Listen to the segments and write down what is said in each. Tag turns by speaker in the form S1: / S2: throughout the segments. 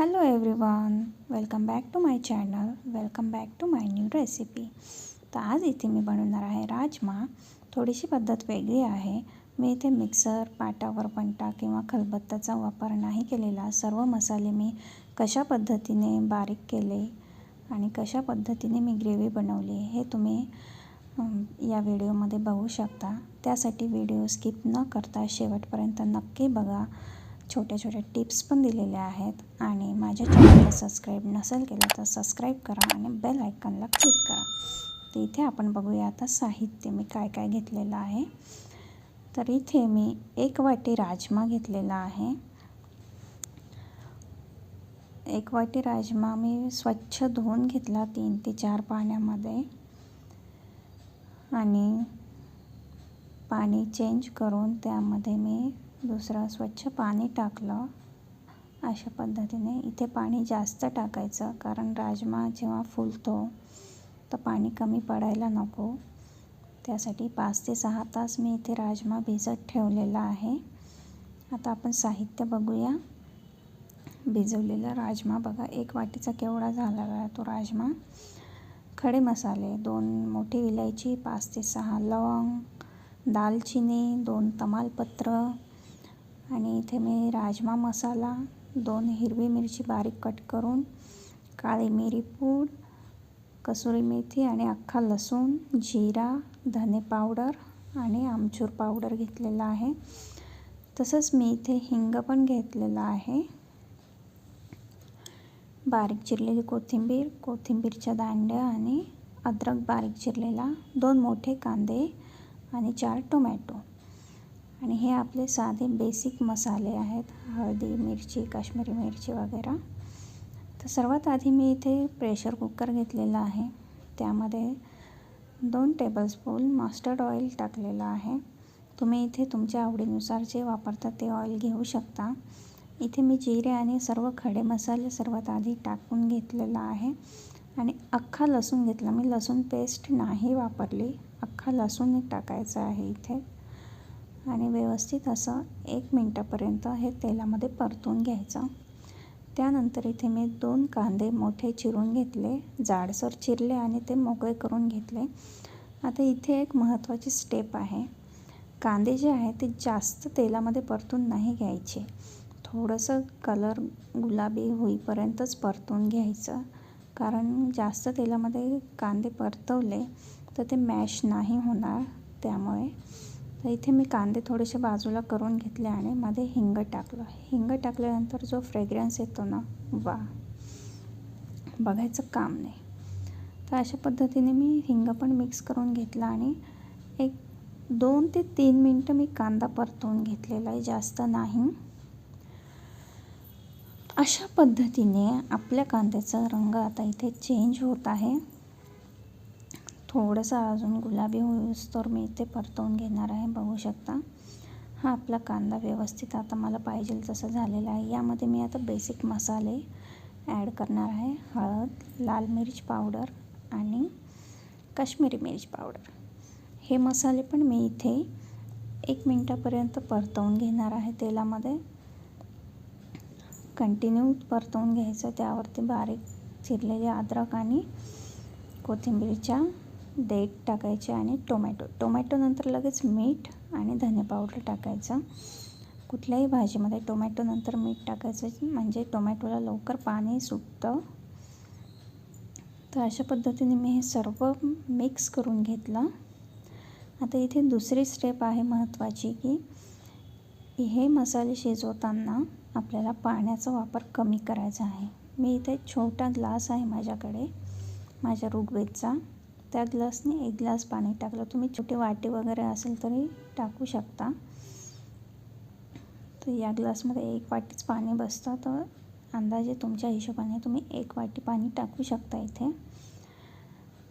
S1: Hello everyone welcome back to my channel welcome back to my new recipe तर आज इथे मी बनवणार आहे राजमा. थोडीशी पद्धत वेगळी आहे. मी इथे मिक्सर पाटावर पंटा किंवा खलबत्ताचा वापर नाही केलेला. सर्व मसाले मी कशा पद्धतीने बारीक केले आणि कशा पद्धतीने मी ग्रेव्ही बनवली हे तुम्ही या व्हिडिओमध्ये बघू शकता. त्यासाठी व्हिडिओ स्किप न करता शेवटपर्यंत नक्की बघा. छोट्या छोट्या टिप्स पण दिलेल्या आहेत. आणि माझ्या चॅनलला सबस्क्राईब नसेल केलं तर सबस्क्राईब करा आणि बेल आयकॉनला क्लिक करा. तर इथे आपण बघूया आता साहित्य मी काय काय घेतलेलं आहे. तर इथे मी एक वाटी राजमा घेतलेला आहे. एक वाटी राजमा मी स्वच्छ धुवून घेतला तीन ते चार पाण्यामध्ये. आणि पाणी चेंज करून त्यामध्ये मी दुसरं स्वच्छ पाणी टाकलं. अशा पद्धतीने इथे पाणी जास्त टाकायचं कारण राजमा जेव्हा फुलतो तर पाणी कमी पडायला नको. त्यासाठी पाच ते सहा तास मी इथे राजमा भिजत ठेवलेला आहे. आता आपण साहित्य बघूया. भिजवलेला राजमा बघा एक वाटीचा केवढा झालेला आहे तो राजमा. खडे मसाले दोन मोठी इलायची पाच ते सहा लवंग दालचिनी दोन तमालपत्र आणि इथे मी राजमा मसाला दोन हिरवी मिरची बारीक कट करून काळी मिरी पूड कसुरी मेथी आणि अख्खा लसूण जिरा धने पावडर आणि आमचूर पावडर घेतलेला आहे. तसंच मी इथे हिंग पण घेतलेला आहे. बारीक चिरलेली कोथिंबीर कोथिंबीरच्या दांड्या आणि अद्रक बारीक चिरलेला दोन मोठे कांदे आणि चार टोमॅटो. आणि हे आपले साधे बेसिक मसाले आहेत. हळदी मिरची काश्मीरी मिरची वगैरे. तर सर्वात आधी मी इथे प्रेशर कुकर घेतलेला आहे. त्यामध्ये दोन टेबलस्पून मस्टर्ड ऑइल टाकलेलं आहे. तुम्ही इथे तुमच्या आवडीनुसार जे वापरता ते ऑइल घेऊ शकता. इथे मी जिरे आणि सर्व खडे मसाले सर्वात आधी टाकून घेतलेला आहे. आणि अख्खा लसूण घेतला. मी लसूण पेस्ट नाही वापरली. अख्खा लसूण टाकायचा आहे इथे. आणि व्यवस्थित असं एक मिनटापर्यंत हे तेलामध्ये परतून घ्यायचं. त्यानंतर इथे मी दोन कांदे मोठे चिरून घेतले जाडसर चिरले आणि ते मोकळे करून घेतले. आता इथे एक महत्त्वाची स्टेप आहे. कांदे जे आहे ते जास्त तेलामध्ये परतून नाही घ्यायचे. थोडंसं कलर गुलाबी होईपर्यंतच परतून घ्यायचं. कारण जास्त तेलामध्ये कांदे परतवले तर ते मॅश नाही होणार त्यामुळे. तर इथे मी कांदे थोडेसे बाजूला करून घेतले आणि मध्ये हिंग टाकलं. हिंग टाकल्यानंतर जो फ्रेग्रन्स येतो ना वा बघायचं काम नाही. तर अशा पद्धतीने मी हिंग पण मिक्स करून घेतला आणि एक दोन ते तीन मिनटं मी कांदा परतवून घेतलेला आहे जास्त नाही. अशा पद्धतीने आपल्या कांद्याचा रंग आता इथे चेंज होत आहे. थोडंसं अजून गुलाबी होईस तर मी इथे परतवून घेणार आहे बघू शकता. हा आपला कांदा व्यवस्थित आता मला पाहिजे तसं झालेला आहे. यामध्ये मी आता बेसिक मसाले ॲड करणार आहे. हळद लाल मिरच पावडर आणि काश्मीरी मिरच पावडर हे मसाले पण मी इथे एक मिनटापर्यंत परतवून घेणार आहे तेलामध्ये. कंटिन्यू परतवून घ्यायचं. त्यावरती बारीक चिरलेले अद्रक आणि कोथिंबीरच्या देठ टाकायचे आणि टोमॅटो. टोमॅटोनंतर लगेच मीठ आणि धने पावडर टाकायचं. कुठल्याही भाजीमध्ये टोमॅटोनंतर मीठ टाकायचं म्हणजे टोमॅटोला लवकर पाणी सुटतं. तर अशा पद्धतीने मी हे सर्व मिक्स करून घेतलं. आता इथे दुसरी स्टेप आहे महत्त्वाची की हे मसाले शिजवताना आपल्याला पाण्याचा वापर कमी करायचा आहे. मी इथे छोटा ग्लास आहे माझ्याकडे माझ्या ऋग्वेदचा. त्या ग्लासने एक ग्लास पाणी टाकलं. तुम्ही छोटी वाटे वगैरे असेल तरी टाकू शकता. तर या ग्लासमध्ये एक वाटीच पाणी बसतं. तर अंदाजे तुमच्या हिशोबाने तुम्ही एक वाटी पाणी टाकू शकता इथे.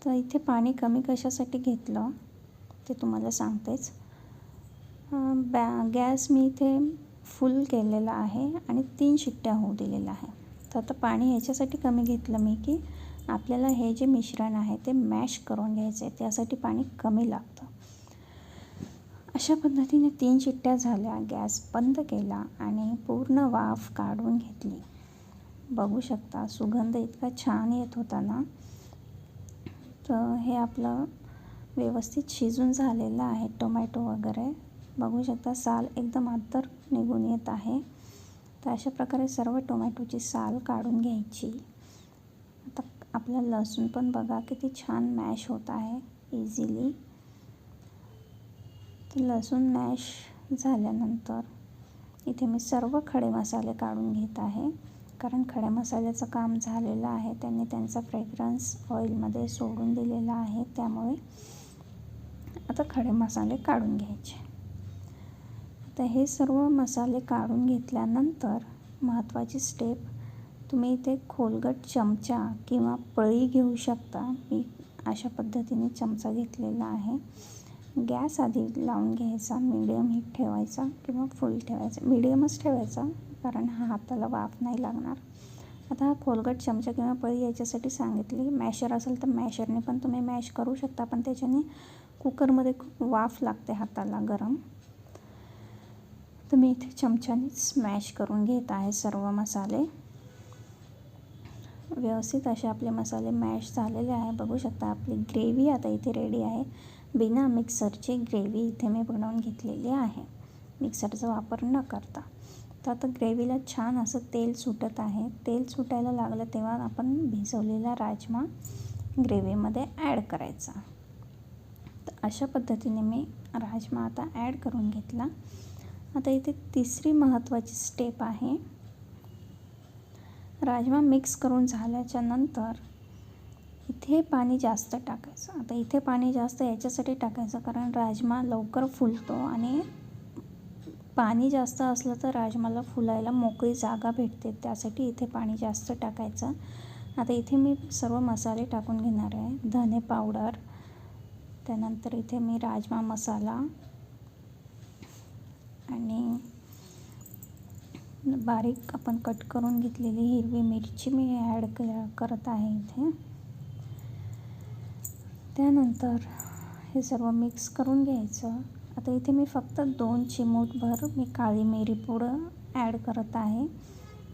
S1: तर इथे पाणी कमी कशासाठी घेतलं ते तुम्हाला सांगतेच. बॅ गॅस मी इथे फुल केलेला आहे आणि तीन शिट्ट्या होऊ दिलेल्या आहे. तर आता पाणी ह्याच्यासाठी कमी घेतलं मी की आपल्याला हे जे मिश्रण आहे ते मॅश करून घ्यायचं आहे त्यासाठी पाणी कमी लागतं. अशा पद्धतीने तीन चिट्ट्या झाल्या गॅस बंद केला आणि पूर्ण वाफ काढून घेतली. बघू शकता सुगंध इतका छान येत होता ना? तर हे आपलं व्यवस्थित शिजून झालेलं आहे टोमॅटो वगैरे. बघू शकता साल एकदम अद्दर निघून येत आहे. तर अशा प्रकारे सर्व टोमॅटोची साल काढून घ्यायची. आपला लसूण पण बघा किती छान मॅश होत आहे इझिली तर लसूण मॅश झाल्यानंतर इथे मी सर्व खडे मसाले काढून घेत आहे. कारण खड्या मसाल्याचं काम झालेलं आहे त्यांनी त्यांचा फ्रेग्रन्स ऑइलमध्ये सोडून दिलेला आहे त्यामुळे आता खडे मसाले काढून घ्यायचे. आता हे सर्व मसाले काढून घेतल्यानंतर महत्त्वाची स्टेप तुम्ही इथे खोलगट चमचा किंवा पळी घेऊ शकता. मी अशा पद्धतीने चमचा घेतलेला आहे. गॅस आधी लावून घ्यायचा मीडियम हीट ठेवायचा किंवा फुल ठेवायचा. मीडियमच ठेवायचा कारण हा हाताला वाफ नाही लागणार. आता हा खोलगट चमचा किंवा पळी याच्यासाठी सांगितली. मॅशर असेल तर मॅशरने पण तुम्ही मॅश करू शकता पण त्याच्याने कुकरमध्ये खूप वाफ लागते हाताला गरम. तर मी इथे चमच्याने स्मॅश करून घेत आहे सर्व मसाले. व्यवस्थित असे आपले मसाले मॅश झालेले आहे. बघू शकता आपली ग्रेव्ही आता इथे रेडी आहे. बिना मिक्सरची ग्रेव्ही इथे मी बनवून घेतलेली आहे. मिक्सरचा वापर न करता. तर आता ग्रेव्हीला छान असं तेल सुटत आहे. तेल सुटायला लागलं तेव्हा आपण भिजवलेला राजमा ग्रेव्हीमध्ये ॲड करायचा. तर अशा पद्धतीने मी राजमा आता ॲड करून घेतला. आता इथे तिसरी महत्त्वाची स्टेप आहे. राजमा मिक्स करून झाल्याच्यानंतर इथे पाणी जास्त टाकायचं. आता इथे पाणी जास्त याच्यासाठी टाकायचं कारण राजमा लवकर फुलतो आणि पाणी जास्त असलं तर राजमाला फुलायला मोकळी जागा भेटते. त्यासाठी इथे पाणी जास्त टाकायचं. आता इथे मी सर्व मसाले टाकून घेणार आहे. धने पावडर त्यानंतर इथे मी राजमा मसाला आणि बारीक आपण कट करून घेतलेली हिरवी मिरची मी ॲड करत आहे इथे. त्यानंतर हे सर्व मिक्स करून घ्यायचं. आता इथे मी फक्त दोन चिमूटभर मी काळी मिरी पुडं ॲड करत आहे.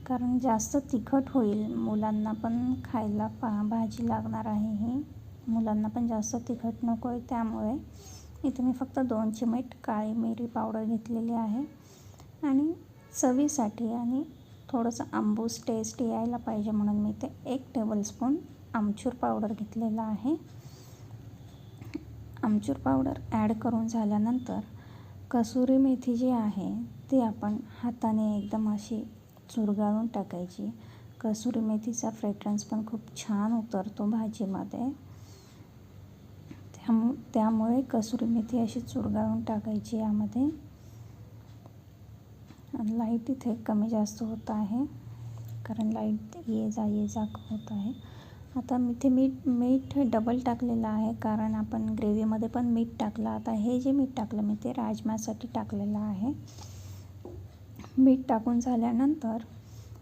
S1: कारण जास्त तिखट होईल. मुलांना पण खायला पा भाजी लागणार आहे ही. मुलांना पण जास्त तिखट नको आहे त्यामुळे इथे मी फक्त दोन चिमट काळी मिरी पावडर घेतलेली आहे. आणि चवीसाठी आणि थोडंसं आंबूस टेस्ट यायला पाहिजे म्हणून मी ते एक टेबलस्पून आमचूर पावडर घेतलेला आहे. आमचूर पावडर ॲड करून झाल्यानंतर कसुरी मेथी जी आहे ती आपण हाताने एकदम अशी चुरगाळून टाकायची. कसुरी मेथीचा फ्रेग्रन्स पण खूप छान उतरतो भाजीमध्ये. त्यामुळे कसुरी मेथी अशी चुरगाळून टाकायची यामध्ये. लाइट इथे कमी जास्त होत आहे. कारण लाइट ये जा ये जा होत आहे. आता इथे मीठ मीठ डबल टाकलेलं आहे. कारण आपण ग्रेव्हीमध्ये पण मीठ टाकलं. आता हे जे मीठ टाकलं मी ते राजमासाठी टाकलेलं आहे. मीठ टाकून झाल्यानंतर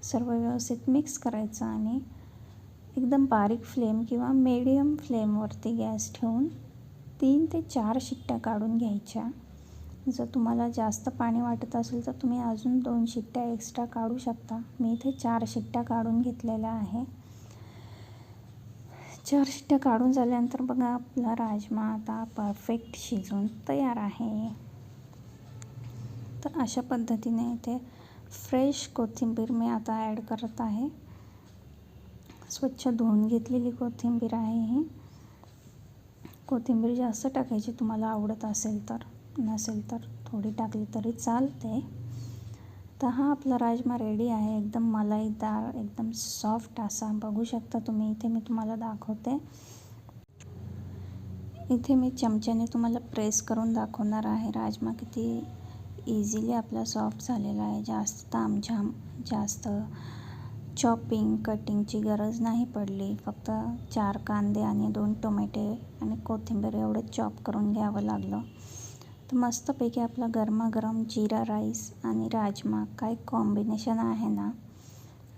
S1: सर्व व्यवस्थित मिक्स करायचं आणि एकदम बारीक फ्लेम किंवा मीडियम फ्लेमवरती गॅस ठेवून तीन ते चार शिट्ट्या काढून घ्यायच्या. जर तुम्हाला जास्त पाणी वाटत असेल तर तुम्ही अजून दोन शिट्ट्या एक्स्ट्रा काढू शकता. मी इथे चार शिट्ट्या काढून घेतलेल्या आहे. चार शिट्ट्या काढून झाल्यानंतर बघा आपला राजमा आता परफेक्ट शिजून तयार आहे. तर अशा पद्धतीने इथे फ्रेश कोथिंबीर मी आता ॲड करत आहे. स्वच्छ धुवून घेतलेली कोथिंबीर आहे ही. कोथिंबीर जास्त टाकायची तुम्हाला आवडत असेल तर. नसेल तर थोडी टाकली तरी चालते. तर हा आपला राजमा रेडी आहे. एकदम मलाईदार एकदम सॉफ्ट असा. बघू शकता तुम्ही इथे मी तुम्हाला दाखवते. इथे मी चमच्याने तुम्हाला प्रेस करून दाखवणार आहे. राजमा किती इझिली आपला सॉफ्ट झालेला आहे. जास्त तामझाम जास्त चॉपिंग कटिंगची गरज नाही पडली. फक्त चार कांदे आणि दोन टोमॅटे आणि कोथिंबीर एवढं चॉप करून घ्यावं लागलं. तर मस्तपैकी आपला गरमागरम जिरा राईस आणि राजमा काय कॉम्बिनेशन आहे ना?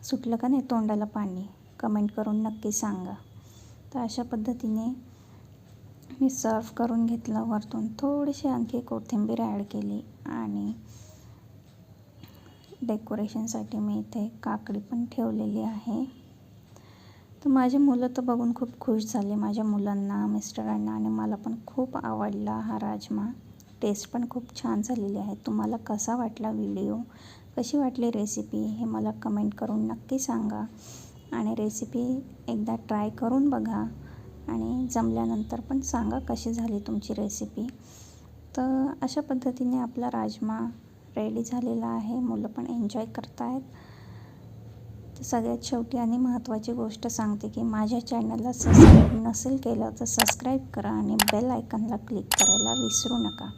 S1: सुटलं का नाही तोंडाला पाणी? कमेंट करून नक्की सांगा. तर अशा पद्धतीने मी सर्व करून घेतलं वरतून. थोडीशी आणखी कोथिंबीर ॲड केली आणि डेकोरेशनसाठी मी इथे काकडी पण ठेवलेली आहे. तर माझी मुलं तर बघून खूप खुश झाले. माझ्या मुलांना मिस्टरांना आणि मला पण खूप आवडला हा राजमा. टेस्ट पण खूप छान झालेली आहे. तुम्हाला कसा वाटला व्हिडिओ? कशी वाटली रेसिपी? हे मला कमेंट करून नक्की सांगा. आणि रेसिपी एकदा ट्राय करून बघा. आणि जमल्यानंतर पण सांगा कशी झाली तुमची रेसिपी. तर अशा पद्धतीने आपला राजमा रेडी झालेला आहे. मुलं पण एन्जॉय करत आहेत तर सगळ्यात शेवटी आणि महत्त्वाची गोष्ट सांगते की माझ्या चॅनलला सबस्क्राईब नसेल केलं तर सबस्क्राईब करा आणि बेल आयकनला क्लिक करायला विसरू नका.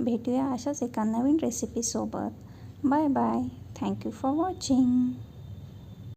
S1: भेटूया अशाच एका नवीन रेसिपीसोबत bye bye thank you for watching